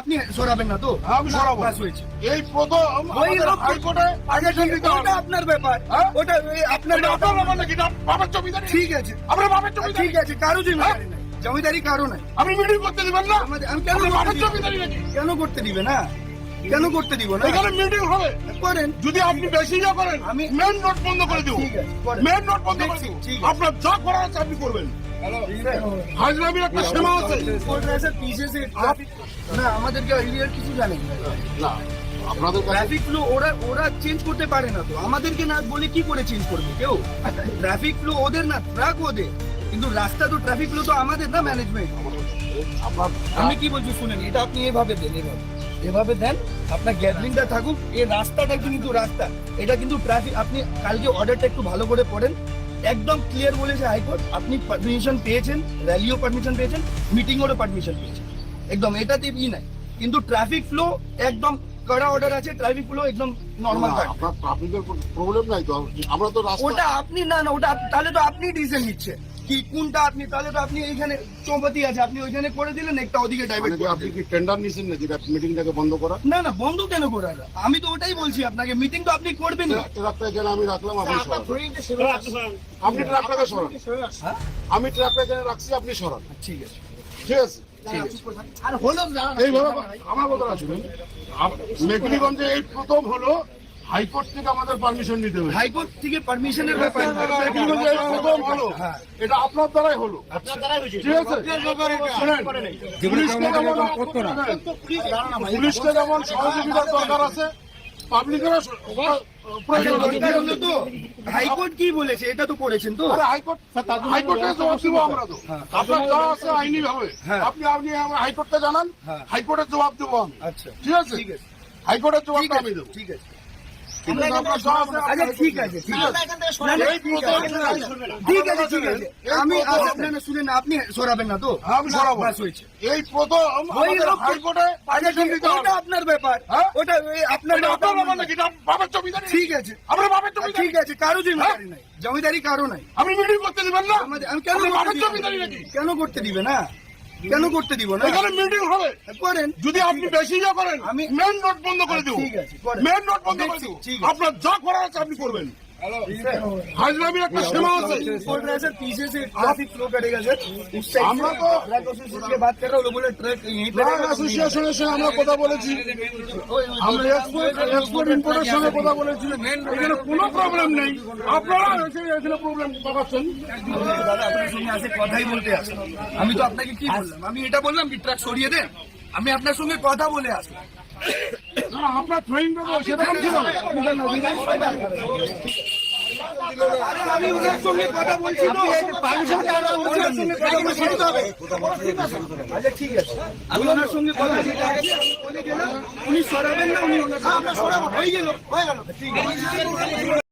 আপনি সরাবেন না তো? হ্যাঁ, আমি সরাবো। এই প্রথম হাইকোর্টে। ওটা আপনার ব্যাপার। হ্যাঁ? ওটা আপনার ব্যাপার। বাবার জমিদারি ঠিক আছে। আপনার বাবার জমিদারি। ঠিক আছে কারও জমিদারি নাই। জমিদারি কারও নাই। আপনি মিটিং করতে দিবেন না? আমি কেন বাবার? জমিদারি কেন করতে দিবে না? কেন করতে দিব না? এখানে মিটিং হবে। করেন। যদি আপনি বেশি ইয়ে করেন আমি মেন নোট বন্ধ করে দিব। ঠিক আছে, করেন। মেন নোট বন্ধ করে দিব। আপনার যা করার আছে আপনি করবেন। হাজরামির একটা সীমা আছে। কোর্ট আছে পিসেসে ট্রাফিক না আমাদেরকে এরিয়ার কিছু জানেন না না আপনাদের ট্রাফিক ফ্লো ওরা ওরা চেঞ্জ করতে পারে না তো। আমাদেরকে না বলে কি করে চেঞ্জ করবে কেউ? ট্রাফিক ফ্লো ওদের না ট্রাক ওদের। কিন্তু রাস্তা তো ট্রাফিক ফ্লো তো আমাদের না ম্যানেজমেন্ট আমি কি বলছি শুনেন এটা আপনি এভাবে দেন এভাবে। এভাবে দেন আপনার গ্যাদরিংটা থাকুক এই রাস্তাটা কিন্তু রাস্তা। এটা কিন্তু ট্রাফিক আপনি কালকে অর্ডারটা একটু ভালো করে পড়েন। একদম ক্লিয়ার বলেছে হাইকোর্ট আপনি পারমিশন পেয়েছেন র্যালিও পারমিশন পেয়েছেন মিটিংয়েরও পারমিশন পেয়েছেন। একদম এটাতে ই নাই। কিন্তু ট্রাফিক ফ্লো একদম কড়া অর্ডার আছে ট্রাফিক ফ্লো একদম নর্মাল ট্রাফিকের প্রবলেম নাই তো আমরা তো রাস্তা ওটা আপনি না না ওটা তাহলে তো আপনি ডিসিশন নিচ্ছেন। কি কোনটা আপনি? তাহলে তো আপনি এইখানে চৌপতি আছে আপনি ওইখানে করে দিলেন একটা ওদিকে মানে ডাইভার্ট করে আপনি কি টেন্ডার নিছেন নাকি? মিটিংটাকে বন্ধ করা? না না বন্ধ কেন করে? আমি তো ওটাই বলছি আপনাকে মিটিং তো আপনি করবেন না। ট্রাকটা এখানে আমি রাখলাম আপনি সরান। আপনি ট্রাকটাকে সরান। হ্যাঁ? আমি ট্রাকটা এখানে রাখছি আপনি সরান। ঠিক আছে। ঠিক আছে? আর হলো না। এইভাবে আমার কথা শুনুন মেঘলিগঞ্জে এই প্রথম হলো হাইকোর্ট থেকে আমাদের পারমিশন নিতে হবে। হাইকোর্ট থেকে পারমিশনের ব্যাপার। হলো হ্যাঁ। এটা আপনার দ্বারাই হলো। আপনার দ্বারাই হয়েছে। ঠিক আছে? পুলিশকে যেমন পুলিশকে যেমন সহযোগিতার দরকার আছে পাবলিকেরও প্রয়োজন আছে। দরকার হলো তো হাইকোর্ট কি বলেছে? এটা তো করেছেন তো। আরে হাইকোর্ট জবাব আমরা তো। হ্যাঁ। আপনার যা আছে আইনি ভাবে। হ্যাঁ। আপনি আপনি হাইকোর্টে জানান হ্যাঁ। হাইকোর্টের জবাব দেবো আমি। আচ্ছা। ঠিক আছে? ঠিক আছে। হাইকোর্টের ঠিক জবাবটা আমি দেবো। ঠিক আছে কিন্তু আপনার যা আছে আচ্ছা ঠিক আছে ঠিক আছে। ঠিক আছে, আমি শুনেন আপনি সরাবেন না তো? হ্যাঁ, হয়েছে। এই প্রথম আপনার ব্যাপার। হ্যাঁ? ওটা আপনার ঠিক আছে। বাবার ঠিক আছে কারও জমিদারি নাই। জমিদারি কারও নাই। আপনি মিটিং করতে দিবেন না? আমি কেন করতে দিবে না? কেন করতে দিব না? এখানে মিটিং হবে। করেন। যদি আপনি বেশি যা করেন আমি মেন রোড বন্ধ করে দিব। ঠিক আছে, মেন রোড বন্ধ করে দিব। আপনার যা করার আছে আপনি করবেন। হাজরামির একটা সীমা আছে बोल रहे हैं सर पीछे से ट्रैफिक फ्लो करेगा सर उस साइड আমরা से তো- ट्रक एसोसिएशन की बात कर रहा हूँ लोग बोले ट्रक यहीं पे ট্রাক रहेगा, तो नहीं অ্যাসোসিয়েশনের সঙ্গে আমরা কথা বলেছি আমরা এক্সপোর্ট এক্সপোর্ট ইম্পোর্টের সঙ্গে কথা বলেছি এখানে কোনো প্রবলেম নেই আপনারা এসে এখানে প্রবলেম দেখাচ্ছেন रहेगा। দাদা আপনার সঙ্গে আসে কথাই বলতে আসে আমি তো আপনাকে কি বললাম আমি এটা বললাম কি ট্রাক সরিয়ে দেন আমি আপনার সঙ্গে কথা বলে আসি না আপনার ট্রেন সেরকম ছিল না। আরে আমি ওনার সঙ্গে উনি সরাবেন না উনি হয়ে গেল হয়ে গেল